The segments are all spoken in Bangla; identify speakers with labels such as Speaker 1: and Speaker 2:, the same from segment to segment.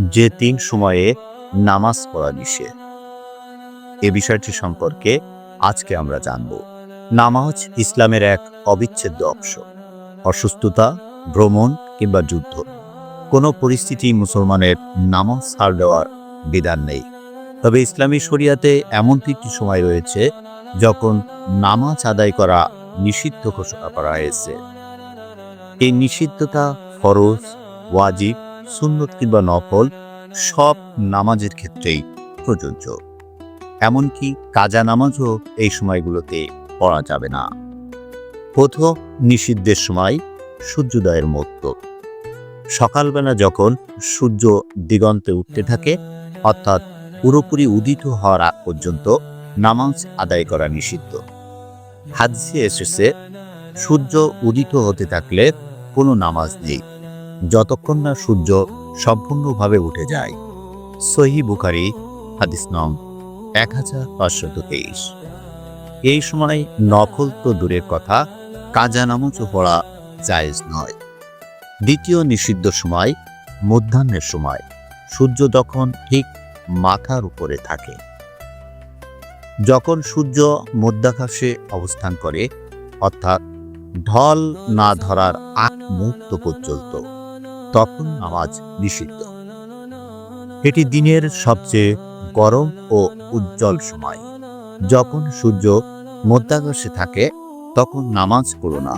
Speaker 1: যে তিন সময়ে নামাজ পড়া নিষেধ। এ বিষয়টি সম্পর্কে আজকে আমরা জানব। নামাজ ইসলামের এক অবিচ্ছেদ্য অংশ। অসুস্থতা, ভ্রমণ কিংবা যুদ্ধ। কোনো পরিস্থিতি মুসলমানের নামাজ ছাড় দেওয়ার বিধান নেই। তবে ইসলামী শরিয়াতে এমন তিনটি সময় রয়েছে যখন নামাজ আদায় করা নিষিদ্ধ ঘোষণা করা হয়েছে। এই নিষিদ্ধতা ফরজ, ওয়াজিব সুন্নত কিংবা নফল সব নামাজের ক্ষেত্রেই প্রযোজ্য। এমনকি কাজা নামাজও এই সময়গুলোতে পড়া যাবে না। প্রথম নিষিদ্ধের সময় সূর্যোদয়ের মধ্য সকালবেলা যখন সূর্য দিগন্তে উঠতে থাকে, অর্থাৎ পুরোপুরি উদিত হওয়ার আগ পর্যন্ত নামাজ আদায় করা নিষিদ্ধ। হাদিসে এসেছে, সূর্য উদিত হতে থাকলে কোনো নামাজ নেই। যতক্ষণ না সূর্য সম্পূর্ণভাবে উঠে যায়। সহি বুখারি, হাদিস নং এক হাজার তেইশ। এই সময় নফল তো দূরের কথা, কাজা নামাজও পড়া জায়েজ নয়। দ্বিতীয় নিষিদ্ধ সময়, মধ্যাহ্নের সময়, সূর্য যখন ঠিক মাথার উপরে থাকে। যখন সূর্য মধ্যাকাশে অবস্থান করে, অর্থাৎ ঢল না ধরার আগ মুহূর্ত পর্যন্ত তখন নামাজ নিষিদ্ধ। এটি দিনের সবচেয়ে গরম ও উজ্জ্বল সময়। যখন সূর্য মধ্যাকাশে থাকে, তখন নামাজ পড়ো না।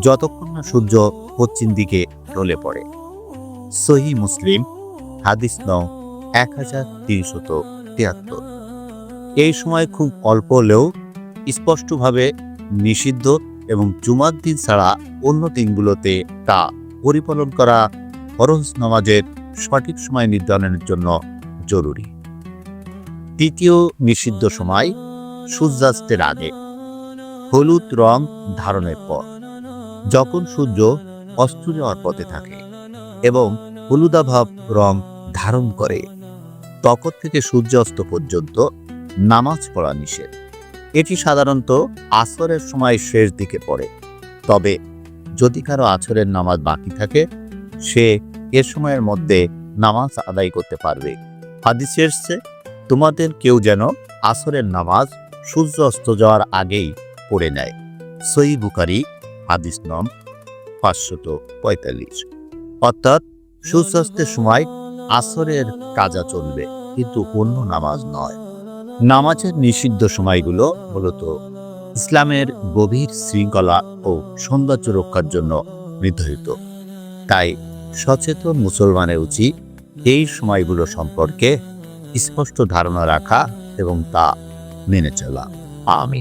Speaker 1: যতক্ষণ না সূর্য পশ্চিম দিকে ঢলে পড়ে। সহি মুসলিম, হাদিস নং এক হাজার তিনশত তিয়াত্তর। এই সময় খুব অল্প হলেও স্পষ্টভাবে নিষিদ্ধ এবং জুমার দিন ছাড়া অন্য দিনগুলোতে তা পরিপালন করা ফরজ নামাজের সঠিক সময় নির্ধারণের জন্য জরুরি। তৃতীয় নিষিদ্ধ সময় সূর্যাস্তের আগে। হলুদ রং ধারণের পর। যখন সূর্য অস্ত যাওয়ার পথে থাকে এবং হলুদাভাব রং ধারণ করে, তখন থেকে সূর্যাস্ত পর্যন্ত নামাজ পড়া নিষেধ। এটি সাধারণত আসরের সময় শেষ দিকে পড়ে। তবে যদি কারও আছরের নামাজ বাকি থাকে, সে এ সময়ের মধ্যে নামাজ আদায় করতে পারবে। হাদিসে এসছে, তোমাদের কেউ যেন আসরের নামাজ সূর্য অস্ত যাওয়ার আগেই পড়ে নেয়। সই বুকারি হাদিস নম পাঁচশত পঁয়তাল্লিশ। অর্থাৎ সূর্যাস্তের সময় আসরের কাজা চলবে, কিন্তু অন্য নামাজ নয়। নামাজের নিষিদ্ধ সময়গুলো মূলত ইসলামের গভীর শৃঙ্খলা ও সৌন্দর্য রক্ষার জন্য নির্ধারিত। তাই সচেতন মুসলমানের উচিত এই সময়গুলো সম্পর্কে স্পষ্ট ধারণা রাখা এবং তা মেনে চলা। আমি